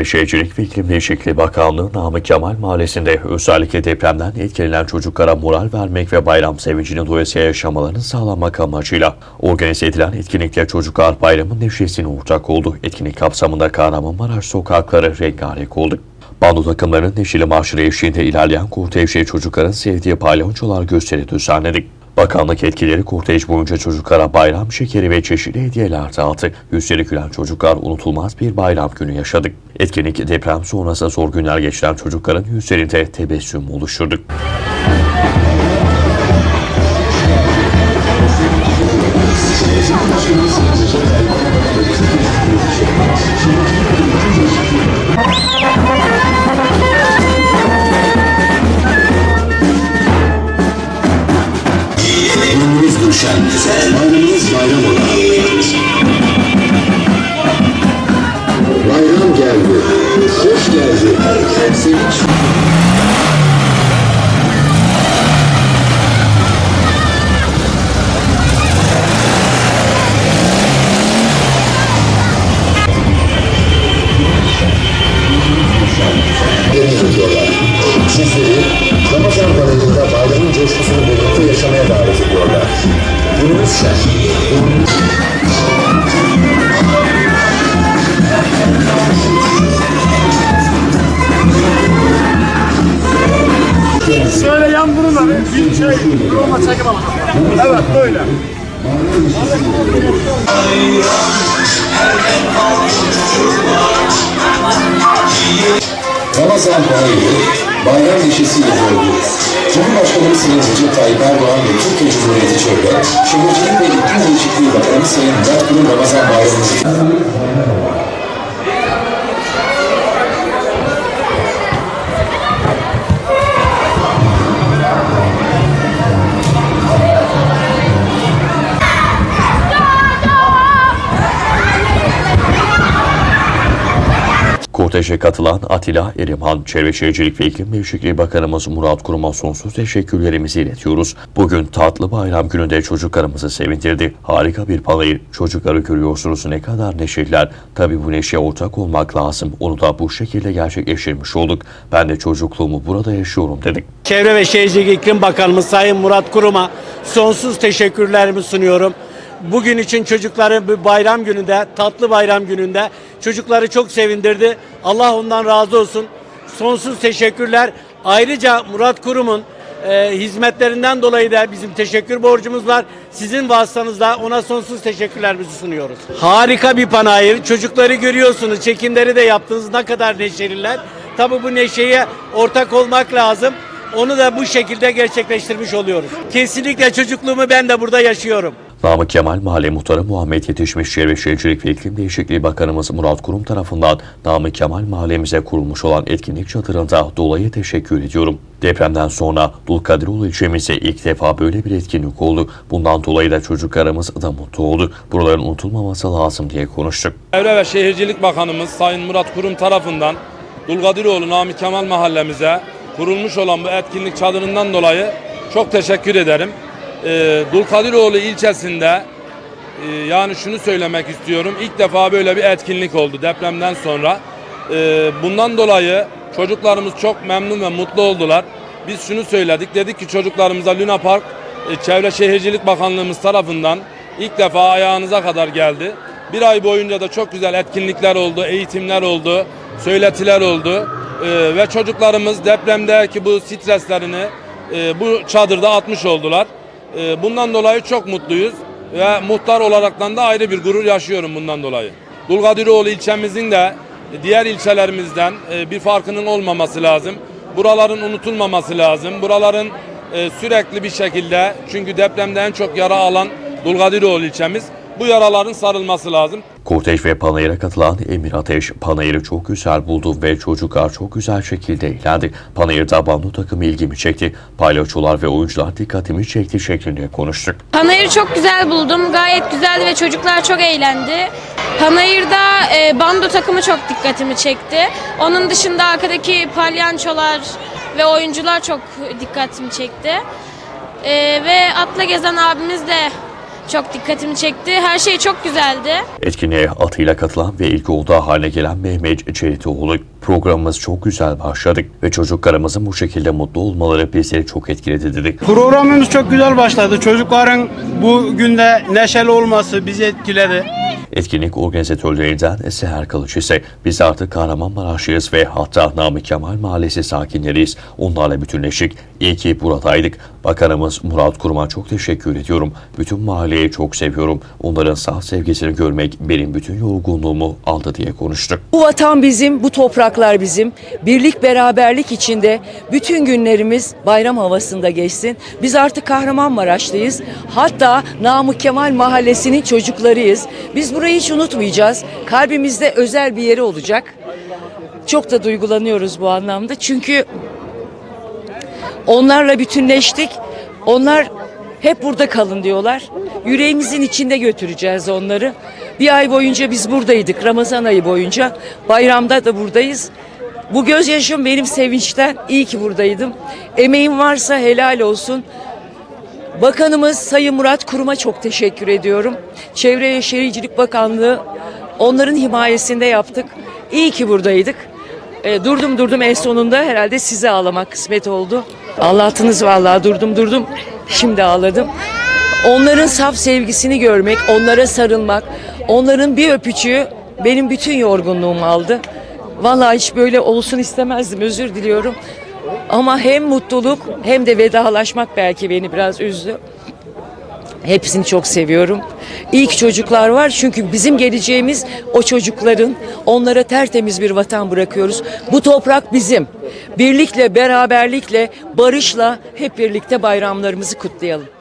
Çevre Şehircilik ve İklim Değişikliği Bakanlığı Namık Kemal Mahallesi'nde özellikle depremden etkilenen çocuklara moral vermek ve bayram sevincini doyasıya yaşamalarını sağlamak amacıyla organize edilen etkinlikle Çocuklar Bayramı neşesine ortak oldu. Etkinlik kapsamında Kahramanmaraş sokakları rengarenk oldu. Bando takımlarının neşeli marşları eşliğinde ilerleyen kortejde çocukların sevdiği palyonçolar gösteri düzenledik. Bakanlık etkileri kortej boyunca çocuklara bayram şekeri ve çeşitli hediyeler dağıttı. Yüzleri gülen çocuklar unutulmaz bir bayram günü yaşadık. Etkinlik deprem sonrası zor günler geçiren çocukların yüzlerinde tebessüm oluşturdu. Gönlümüz hoş geldi, sevinç. Sizleri Ramazan balayında bayramın coşkusunu birlikte yaşamaya davet ediyorlar. Günümüz şen. Da bir şey Roma çekip alalım. Evet böyle. Ramazan balayını bayram neşesiyle doldu. Cumhurbaşkanı Sayın Recep Tayyip Erdoğan ve Türkiye Cumhuriyeti Çevre, Şehircilik ve İklim Değişikliği Bakanı Sayın Murat Kurum Ramazan bayramımızı Korteje katılan Atilla Erimhan, Çevre Şehircilik ve İklim Değişikliği Bakanımız Murat Kurum'a sonsuz teşekkürlerimizi iletiyoruz. Bugün tatlı bayram gününde çocuklarımızı sevindirdi. Harika bir panayır. Çocukları görüyorsunuz ne kadar neşeliler. Tabi bu neşeye ortak olmak lazım. Onu da bu şekilde gerçekleştirmiş olduk. Ben de çocukluğumu burada yaşıyorum dedik. Çevre ve Şehircilik İklim Bakanımız Sayın Murat Kurum'a sonsuz teşekkürlerimi sunuyorum. Bugün için çocukları bu bayram gününde, tatlı bayram gününde çocukları çok sevindirdi. Allah ondan razı olsun. Sonsuz teşekkürler. Ayrıca Murat Kurum'un e, hizmetlerinden dolayı da bizim teşekkür borcumuz var. Sizin vasıtanızda ona sonsuz teşekkürlerimizi sunuyoruz. Harika bir panayır. Çocukları görüyorsunuz. Çekimleri de yaptınız. Ne kadar neşeliler. Tabii bu neşeye ortak olmak lazım. Onu da bu şekilde gerçekleştirmiş oluyoruz. Kesinlikle çocukluğumu ben de burada yaşıyorum. Namık Kemal Mahalle Muhtarı Muhammed Yetişmiş Çevre Şehircilik ve İklim Değişikliği Bakanımız Murat Kurum tarafından Namık Kemal mahallemize kurulmuş olan etkinlik çadırında dolayı teşekkür ediyorum. Depremden sonra Dulkadiroğlu ilçemize ilk defa böyle bir etkinlik oldu. Bundan dolayı da çocuklarımız da mutlu oldu. Buraların unutulmaması lazım diye konuştuk. Çevre ve Şehircilik Bakanımız Sayın Murat Kurum tarafından Dulgadiroğlu Nami Kemal mahallemize kurulmuş olan bu etkinlik çadırından dolayı çok teşekkür ederim. Ee, Dulkadiroğlu ilçesinde e, yani şunu söylemek istiyorum. İlk defa böyle bir etkinlik oldu depremden sonra. Ee, bundan dolayı çocuklarımız çok memnun ve mutlu oldular. Biz şunu söyledik. Dedik ki çocuklarımıza Luna Park e, Çevre Şehircilik Bakanlığımız tarafından ilk defa ayağınıza kadar geldi. Bir ay boyunca da çok güzel etkinlikler oldu, eğitimler oldu, söyletiler oldu. Ee, ve çocuklarımız depremdeki bu streslerini e, bu çadırda atmış oldular. Ee, bundan dolayı çok mutluyuz ve muhtar olaraktan da ayrı bir gurur yaşıyorum bundan dolayı. Dulgadiroğlu ilçemizin de diğer ilçelerimizden e, bir farkının olmaması lazım. Buraların unutulmaması lazım. Buraların e, sürekli bir şekilde çünkü depremde en çok yara alan Dulgadiroğlu ilçemiz bu yaraların sarılması lazım. Kortej ve panayıra katılan Emir Ateş, panayırı çok güzel buldu ve çocuklar çok güzel şekilde eğlendi. Panayırda bando takımı ilgimi çekti. Palyaçolar ve oyuncular dikkatimi çekti şeklinde konuştuk. Panayırı çok güzel buldum. Gayet güzeldi ve çocuklar çok eğlendi. Panayır'da e, bando takımı çok dikkatimi çekti. Onun dışında arkadaki palyançolar ve oyuncular çok dikkatimi çekti. E, ve atla gezen abimiz de çok dikkatimi çekti. Her şey çok güzeldi. Etkinliğe atıyla katılan ve ilk olduğu haline gelen Mehmet Çelitoğlu programımız çok güzel başladık ve çocuklarımızın bu şekilde mutlu olmaları bizleri çok etkiledi dedik. Programımız çok güzel başladı. Çocukların bu günde neşeli olması bizi etkiledi. Etkinlik organizatörlerinden Seher Kılıç ise biz artık Kahramanmaraşlıyız ve hatta Namık Kemal Mahallesi sakinleriyiz. Onlarla bütünleşik. İyi ki buradaydık. Bakanımız Murat Kurum'a çok teşekkür ediyorum. Bütün mahalleyi çok seviyorum. Onların sağ sevgisini görmek benim bütün yorgunluğumu aldı diye konuştu. Bu vatan bizim, bu topraklar bizim. Birlik beraberlik içinde bütün günlerimiz bayram havasında geçsin. Biz artık Kahramanmaraşlıyız. Hatta Namık Kemal Mahallesi'nin çocuklarıyız. Biz burayı hiç unutmayacağız. Kalbimizde özel bir yeri olacak. Çok da duygulanıyoruz bu anlamda. Çünkü onlarla bütünleştik. Onlar hep burada kalın diyorlar. Yüreğimizin içinde götüreceğiz onları. Bir ay boyunca biz buradaydık. Ramazan ayı boyunca. Bayramda da buradayız. Bu gözyaşım benim sevinçten. İyi ki buradaydım. Emeğim varsa helal olsun. Bakanımız Sayın Murat Kurum'a çok teşekkür ediyorum. Çevre ve Şehircilik Bakanlığı onların himayesinde yaptık. İyi ki buradaydık. E, durdum durdum en sonunda herhalde size ağlamak kısmet oldu. Ağlattınız vallahi durdum durdum. Şimdi ağladım. Onların saf sevgisini görmek, onlara sarılmak, onların bir öpücüğü benim bütün yorgunluğumu aldı. Vallahi hiç böyle olsun istemezdim özür diliyorum. Ama hem mutluluk hem de vedalaşmak belki beni biraz üzdü. Hepsini çok seviyorum. İyi ki çocuklar var çünkü bizim geleceğimiz o çocukların onlara tertemiz bir vatan bırakıyoruz. Bu toprak bizim. Birlikle, beraberlikle, barışla hep birlikte bayramlarımızı kutlayalım.